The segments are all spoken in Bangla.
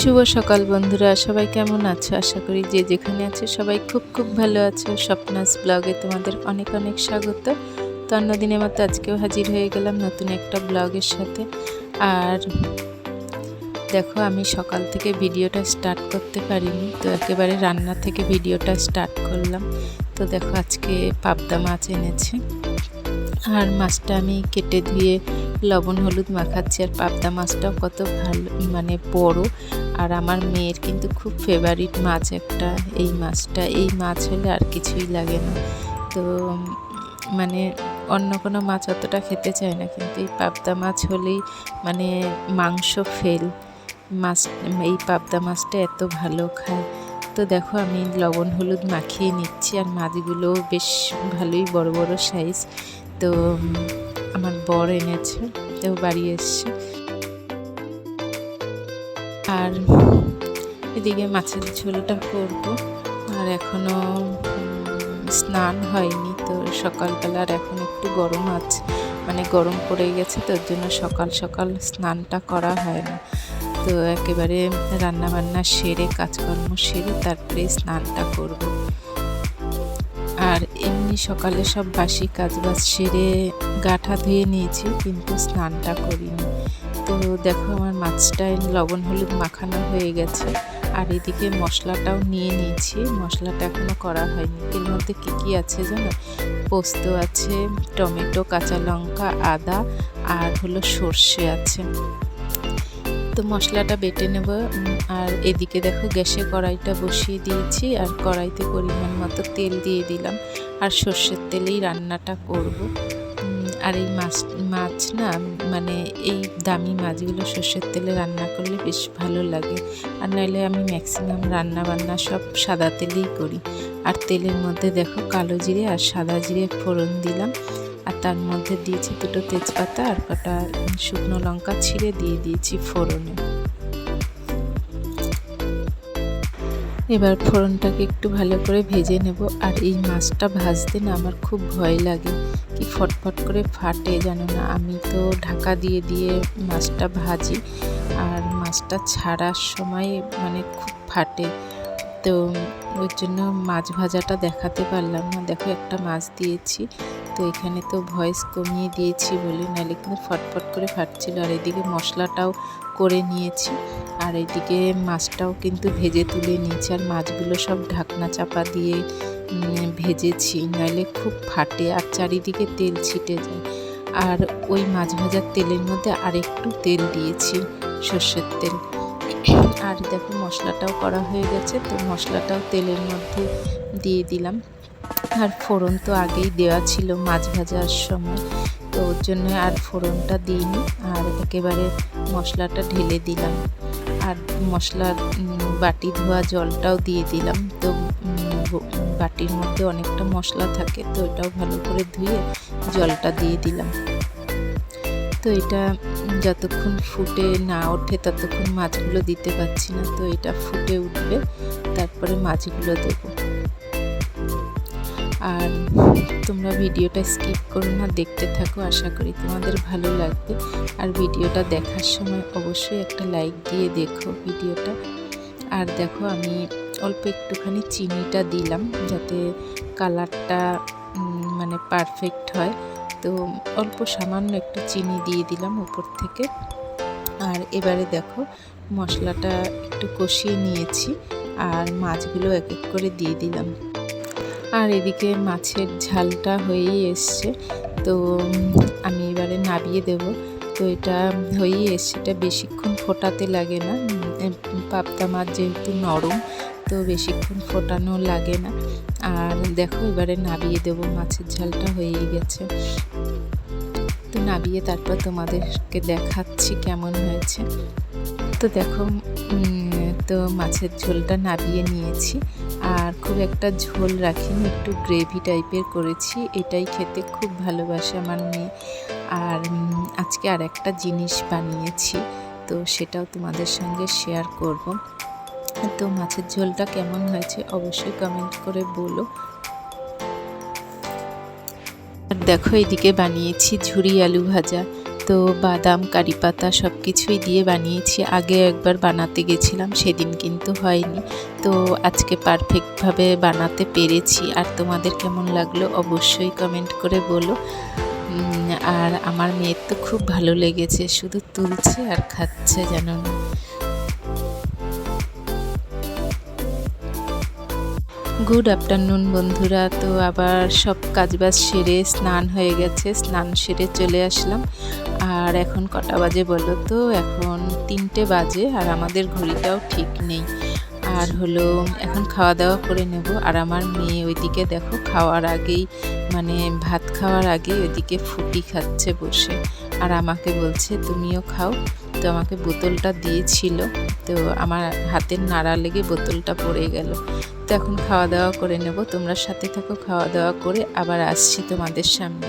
শুভ সকাল বন্ধুরা, সবাই কেমন আছো? আশা করি যে যেখানে আছে সবাই খুব খুব ভালো আছো। স্বপ্নাস ব্লগে তোমাদের অনেক অনেক স্বাগত। তো অন্যদিনের মতো আজকেও হাজির হয়ে গেলাম নতুন একটা ব্লগের সাথে। আর দেখো, আমি সকাল থেকে ভিডিওটা স্টার্ট করতে পারিনি, তো একেবারে রান্না থেকে ভিডিওটা স্টার্ট করলাম। তো দেখো, আজকে পাবদা মাছ এনেছে। আর মাছটা আমি কেটে ধুয়ে লবণ, হলুদ মাখাচ্ছি। আর পাবদা মাছটাও কত ভালো মানে বড়। আর আমার মেয়ের কিন্তু খুব ফেভারিট মাছ একটা, এই মাছটা। এই মাছ হলে আর কিছুই লাগে না। তো মানে অন্য কোনো মাছ অতটা খেতে চায় না, কিন্তু এই পাবদা মাছ হলেই মানে মাংস ফেল মাছ, এই পাবদা মাছটা এত ভালো খায়। তো দেখো, আমি লবণ হলুদ মাখিয়ে নিচ্ছি আর মাছগুলো বেশ ভালোই বড় বড় সাইজ তো, আমার বর এনেছে, তো বাড়ি এসছে। আর এদিকে মাছের ঝোলটা করব। আর এখনও স্নান হয়নি তো সকালবেলা, আর এখন একটু গরম আছে মানে গরম পড়ে গেছে তোর জন্য সকাল সকাল স্নানটা করা হয় না। তো একেবারে রান্না বান্না সেরে, কাজকর্ম সেরে তারপরে স্নানটা করব। আর এমনি সকালে সব বাসি কাজবাজ সেরে গাঠা ধুয়ে নিয়েছি, কিন্তু স্নানটা করিনি। তো দেখো আমার মাছটা লবণ হলুদ মাখানো হয়ে গেছে। আর এদিকে মশলাটাও নিয়ে নিয়েছি। মশলাটা এখনও করা হয়নি। এর মধ্যে কী কী আছে জানো? পোস্ত আছে, টমেটো, কাঁচা লঙ্কা, আদা আর হলো সর্ষে আছে। তো মশলাটা বেটে নেব। আর এদিকে দেখো গ্যাসে কড়াইটা বসিয়ে দিয়েছি। আর কড়াইতে পরিমাণ মতো তেল দিয়ে দিলাম। আর সর্ষের তেলেই রান্নাটা করব। আর এই মাছ মাছ না মানে এই দামি মাছগুলো সর্ষের তেলে রান্না করলে বেশ ভালো লাগে। আর নাহলে আমি ম্যাক্সিমাম রান্না বান্না সব সাদা তেলেই করি। আর তেলের মধ্যে দেখো কালো জিরে আর সাদা জিরে ফোড়ন দিলাম। আর তার মধ্যে দিয়েছি দুটো তেজপাতা আর কটা শুকনো লঙ্কা ছিঁড়ে দিয়ে দিয়েছি ফোড়নে। এবার ফোড়নটাকে একটু ভালো করে ভেজে নেব। আর এই মাছটা ভাজতে না আমার খুব ভয় লাগে। কি ফটফট করে ফাটে জানো না? আমি তো ঢাকা দিয়ে দিয়ে মাছটা ভাজি। আর মাছটা ছাড়ার সময় মানে খুব ফাটে। তো ওই জন্য মাছ ভাজাটা দেখাতে পারলাম না। দেখো একটা মাছ দিয়েছি। তো এখানে তো ভয়েস কমিয়ে দিয়েছি বলে, নাহলে কিন্তু ফটফট করে ফাটছিল। আর এদিকে মশলাটাও করে নিয়েছি, আর এদিকে মাছটাও কিন্তু ভেজে তুলে নিয়েছি। আর মাছগুলো সব ঢাকনা চাপা দিয়ে ভেজেছি, নাহলে খুব ফাটে আর চারিদিকে তেল ছিটে যায়। আর ওই মাছ ভাজার তেলের মধ্যে আরেকটু তেল দিয়েছি, সর্ষের তেল। আর দেখো মশলাটাও করা হয়ে গেছে, তো মশলাটাও তেলের মধ্যে দিয়ে দিলাম। আর ফোড়ন তো আগেই দেওয়া ছিল মাছ ভাজার সময়। তো ওর জন্য আর ফোড়নটা দিইনি, আর একেবারে মশলাটা ঢেলে দিলাম। আর মশলার বাটি ধোয়া জলটাও দিয়ে দিলাম। তো বাটির মধ্যে অনেকটা মশলা থাকে, তো এটাও ভালো করে ধুয়ে জলটা দিয়ে দিলাম। তো এটা যতক্ষণ ফুটে না ওঠে ততক্ষণ মাছগুলো দিতে পারছি না, তো এটা ফুটে উঠবে। তারপরে মাছগুলো দেবো। আর তোমরা ভিডিওটা স্কিপ করো না, দেখতে থাকো, আশা করি তোমাদের ভালো লাগবে। আর ভিডিওটা দেখার সময় অবশ্যই একটা লাইক দিয়ে দেখো ভিডিওটা। আর দেখো, আমি অল্প একটুখানি চিনিটা দিলাম যাতে কালারটা মানে পারফেক্ট হয়। তো অল্প সামান্য একটু চিনি দিয়ে দিলাম উপর থেকে। আর এবারে দেখো, মশলাটা একটু কষিয়ে নিয়েছি। আর মাছগুলো এক এক করে দিয়ে দিলাম। আর এদিকে মাছের ঝালটা হয়েই এসছে। তো আমি এবারে নাবিয়ে দেব। তো এটা হয়েই এসছে। এটা বেশিক্ষণ ফোটাতে লাগে না। পাবদা মাছ যেহেতু নরম, তো বেশিক্ষণ ফোটানো লাগে না। আর দেখো, এবারে নাবিয়ে দেবো। মাছের ঝালটা হয়েই গেছে। তো নাবিয়ে তারপর তোমাদেরকে দেখাচ্ছি কেমন হয়েছে। তো দেখো তো মাছের ঝোলটা নাবিয়ে নিয়েছি আর খুব একটা ঝোল রাখিনি, একটু গ্রেভি টাইপের করেছি। এটাই খেতে খুব ভালোবাসে আমার মেয়ে। আর আজকে আর একটা জিনিস বানিয়েছি, তো সেটাও তোমাদের সঙ্গে শেয়ার করব। তো মাছের ঝোলটা কেমন হয়েছে অবশ্যই কমেন্ট করে বলো। আর দেখো এদিকে বানিয়েছি ঝুরি আলু ভাজা। তো বাদাম, কারি পাতা সব কিছুই দিয়ে বানিয়েছি। আগে একবার বানাতে গেছিলাম, সেদিন কিন্তু হয়নি। তো আজকে পারফেক্টভাবে বানাতে পেরেছি। আর তোমাদের কেমন লাগল অবশ্যই কমেন্ট করে বলো। আর আমার মেয়ের তো খুব ভালো লেগেছে, শুধু তুলছে আর খাচ্ছে জানো না। গুড আফটারনুন বন্ধুরা, তো আবার সব কাজবাজ সেরে স্নান হয়ে গেছে, স্নান সেরে চলে আসলাম। আর এখন কটা বাজে বলো তো? এখন তিনটে বাজে আর আমাদের ঘড়িটাও ঠিক নেই। আর হলো, এখন খাওয়া দাওয়া করে নেব। আর আমার মেয়ে ওইদিকে দেখো, খাওয়ার আগেই মানে ভাত খাওয়ার আগে ওইদিকে ফুটি খাচ্ছে বসে। আর আমাকে বলছে, তুমিও খাও। তো আমাকে বোতলটা দিয়েছিল। তো আমার হাতের নাড়া লেগে বোতলটা পড়ে গেল। তো এখন খাওয়া দাওয়া করে নেব। তোমরা সাথে থাকো, খাওয়া দাওয়া করে আবার আসছি তোমাদের সামনে।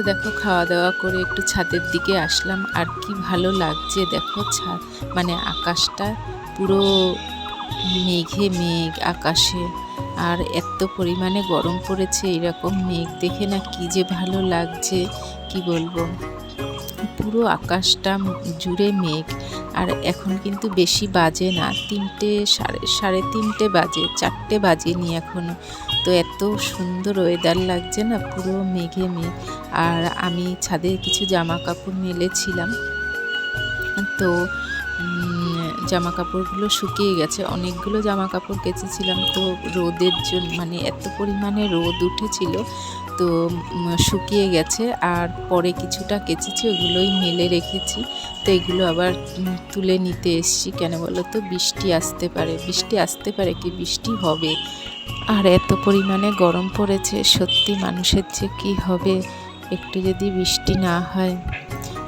তো দেখো খাওয়া দাওয়া করে একটু ছাদের দিকে আসলাম। আর কি ভালো লাগছে দেখো, ছা মানে আকাশটা পুরো মেঘে মেঘ আকাশে। আর এত পরিমাণে গরম পড়েছে, এরকম মেঘ দেখে না কি যে ভালো লাগছে, কি বলব? পুরো আকাশটা জুড়ে মেঘ। আর এখন কিন্তু বেশি বাজে না, তিনটে সাড়ে সাড়ে তিনটে বাজে, চারটে বাজেনি এখনও তো এত সুন্দর ওয়েদার লাগছে না, পুরো মেঘে মেঘ। আর আমি ছাদে কিছু জামা কাপড় মেলেছিলাম। তো জামা কাপড়গুলো শুকিয়ে গেছে। অনেকগুলো জামা কাপড় কেচেছিলাম। তো রোদের জন্য মানে এত পরিমাণে রোদ উঠেছিল, তো শুকিয়ে গেছে। আর পরে কিছুটা কেচেছি, ওগুলোই মেলে রেখেছি। তো এগুলো আবার তুলে নিতে এসছি। কেন বলো তো, বৃষ্টি আসতে পারে। বৃষ্টি আসতে পারে কি বৃষ্টি হবে? আর এত পরিমাণে গরম পড়েছে, সত্যি মানুষের যে কী হবে, একটু যদি বৃষ্টি না হয়।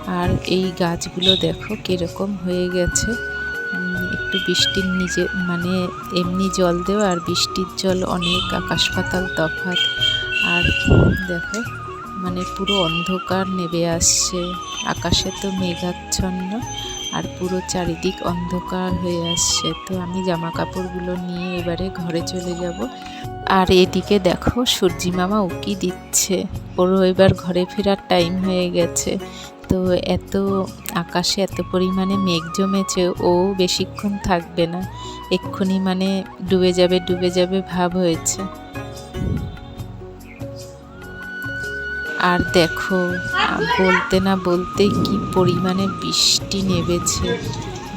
আর এই গাছগুলো দেখো কীরকম হয়ে গেছে। একটু বৃষ্টির নিজে মানে এমনি জল দেওয়া আর বৃষ্টির জল অনেক আকাশ পাতাল তফাৎ। আর দেখো মানে পুরো অন্ধকার নেমে আসছে। আকাশে তো মেঘাচ্ছন্ন। আর পুরো চারিদিক অন্ধকার হয়ে আসছে। তো আমি জামা কাপড়গুলো নিয়ে এবারে ঘরে চলে যাব। আর এদিকে দেখো সূর্যি মামা উকি দিচ্ছে। ওরও এবার ঘরে ফেরার টাইম হয়ে গেছে। তো এত আকাশে এত পরিমাণে মেঘ জমেছে, ও বেশিক্ষণ থাকবে না। এক্ষুনি মানে ডুবে যাবে ডুবে যাবে ভাব হয়েছে। আর দেখো, বলতে না বলতে কি পরিমাণে বৃষ্টি নেমেছে।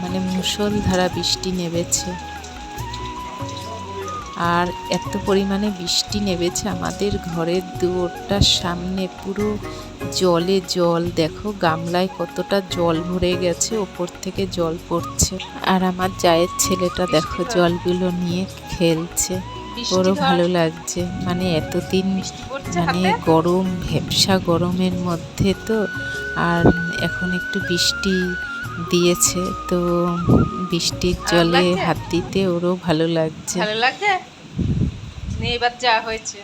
মানে মুষলধারা বৃষ্টি নেমেছে। আর এত পরিমাণে বৃষ্টি নেমেছে আমাদের ঘরের দুয়ারটার সামনে, পুরো জলে জল। দেখো, গামলায় কতটা জল ভরে গেছে, ওপর থেকে জল পড়ছে। আর আমার জায়ের ছেলেটা দেখো, জলগুলো নিয়ে খেলছে। ওরও ভালো লাগছে। মানে এতদিন মানে গরম ভ্যাবসা গরমের মধ্যে তো আর এখন একটু বৃষ্টি দিয়েছে তো বৃষ্টির জলে হাত দিতে ওরও ভালো লাগছে। ভালো লাগছে? নে এবার যা হয়েছে।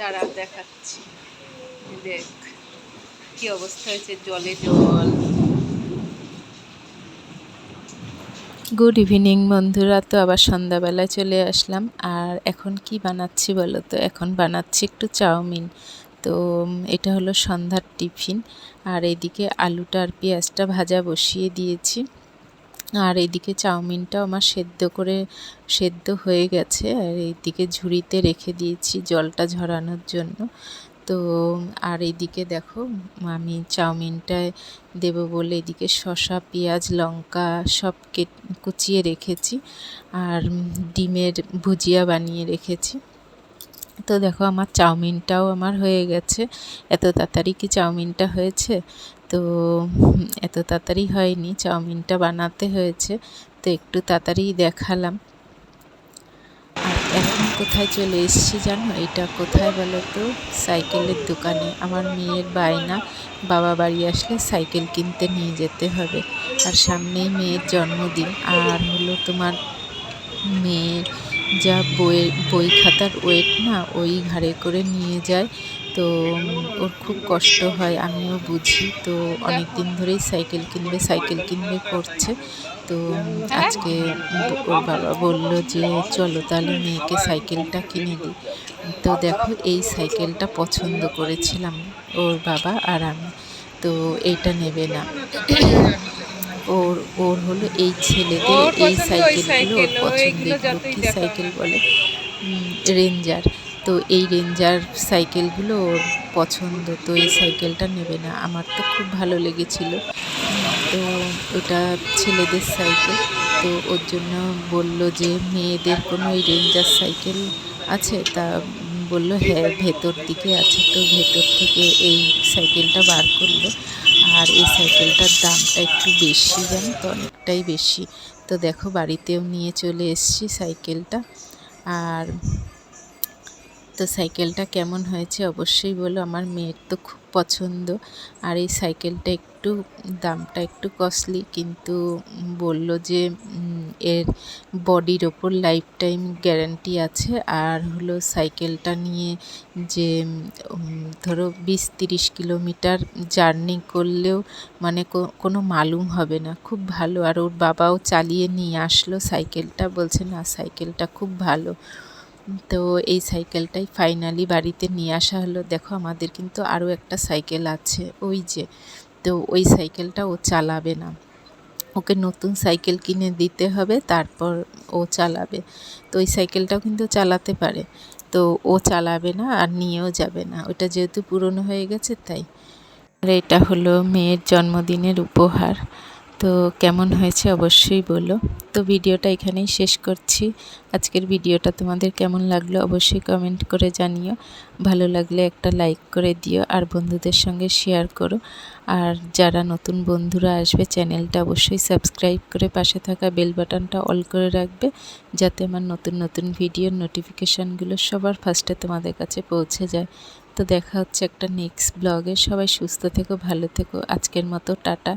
দাঁড়া দেখাচ্ছি। দেখ কি অবস্থা হয়েছে? জলে জল। গুড ইভিনিং বন্ধুরা। তো আবার সন্ধ্যাবেলায় চলে আসলাম। আর এখন কি বানাচ্ছি বলো তো? এখন বানাচ্ছি একটু চাউমিন। তো এটা হলো সন্ধ্যার টিফিন। আর এদিকে আলুটা আর পেঁয়াজটা ভাজা বসিয়ে দিয়েছি। আর এইদিকে চাউমিনটাও আমার সেদ্ধ করে, সেদ্ধ হয়ে গেছে। আর এইদিকে ঝুড়িতে রেখে দিয়েছি জলটা ঝরানোর জন্য। তো, আর এইদিকে দেখো, আমি চাউমিনটায় দেবো বলে এদিকে শসা, পেঁয়াজ, লঙ্কা সব কুচিয়ে রেখেছি। আর ডিমের ভুজিয়া বানিয়ে রেখেছি। তো দেখো, আমার চাউমিনটাও আমার হয়ে গেছে। এত তাড়াতাড়ি কি চাউমিনটা হয়েছে? তো, এত তাড়াতাড়ি হয়নি। চাউমিনটা বানাতে হয়েছে। তো একটু তাড়াতাড়ি দেখালাম। আর এখন কোথায় চলে এসেছি জানো? এটা কোথায় বলো তো? সাইকেলের দোকানে। আমার মেয়ের বায়না। বাবা বাড়ি আসলে সাইকেল কিনতে নিয়ে যেতে হবে। আর সামনেই মেয়ের জন্মদিন। আর হলো তোমার মেয়ের যা বই বই খাতার ওয়েট না, ওই ঘাড়ে করে নিয়ে যায়। তো ওর খুব কষ্ট হয় আমিও বুঝি। তো অনেক দিন ধরেই সাইকেল কিনবে সাইকেল কিনবে করছে। তো আজকে ওর বাবা বলল যে চলো তাহলে মেয়েকে সাইকেলটা কিনে দিই। তো দেখো এই সাইকেলটা পছন্দ করেছিলাম ওর বাবা আর আমি। তো এইটা নেবে না। ওর ওর হলো এই ছেলেদের এই সাইকেলগুলো ওর সাইকেল, ও পছন্দ এইগুলো এগুলো যতই কী। সাইকেল বলে? রেঞ্জার। তো এই রেঞ্জার সাইকেলগুলো ওর পছন্দ, তো এই সাইকেলটা নেবে না। আমার তো খুব ভালো লেগেছিল। তো ওটা ছেলেদের সাইকেল। তো ওর জন্য বলল যে মেয়েদের কোনো এই রেঞ্জার সাইকেল আছে? তা বলল হ্যাঁ ভেতর দিকে আছে। তো ভেতর থেকে এই সাইকেলটা বার করল। আর এই সাইকেলটার দামটা একটু বেশি, জানো তো? অনেকটাই বেশি। তো দেখো, বাড়িতেও নিয়ে চলে এসেছি সাইকেলটা। আর তো সাইকেলটা কেমন হয়েছে অবশ্যই বলো। আমার মেয়ের তো খুব পছন্দ। আর এই সাইকেলটা একটু, দামটা একটু কস্টলি কিন্তু বলল যে এর বডির ওপর লাইফ টাইম গ্যারান্টি আছে। আর হলো সাইকেলটা নিয়ে যে ধরো বিশ তিরিশ কিলোমিটার জার্নি করলেও মানে কোনো মালুম হবে না। খুব ভালো। আর ওর বাবাও চালিয়ে নিয়ে আসলো সাইকেলটা। বলছে, না, সাইকেলটা খুব ভালো। তো এই সাইকেলটাই ফাইনালি বাড়িতে নিয়ে আসা হলো। দেখো, আমাদের কিন্তু আরও একটা সাইকেল আছে, ওই যে। তো ওই সাইকেলটা ও চালাবে না। ওকে নতুন সাইকেল কিনে দিতে হবে, তারপর ও চালাবে। তো ওই সাইকেলটাও কিন্তু চালাতে পারে। তো ও চালাবে না আর নিয়েও যাবে না। ওটা যেহেতু পুরনো হয়ে গেছে, তাই। আর এটা হলো মেয়ের জন্মদিনের উপহার। তো কেমন হয়েছে অবশ্যই বলো। তো ভিডিওটা এখানেই শেষ করছি। আজকের ভিডিওটা তোমাদের কেমন লাগল অবশ্যই কমেন্ট করে জানিও। ভালো লাগলে একটা লাইক করে দিও আর বন্ধুদের সঙ্গে শেয়ার করো। আর যারা নতুন বন্ধুরা আসবে চ্যানেলটা অবশ্যই সাবস্ক্রাইব করে পাশে থাকা বেল বাটনটা অল করে রাখবে। যাতে আমার নতুন নতুন ভিডিওর নোটিফিকেশানগুলো সবার ফার্স্টে তোমাদের কাছে পৌঁছে যায়। তো দেখা হচ্ছে একটা নেক্সট ব্লগে সবাই সুস্থ থেকো, ভালো থেকো। আজকের মতো টাটা।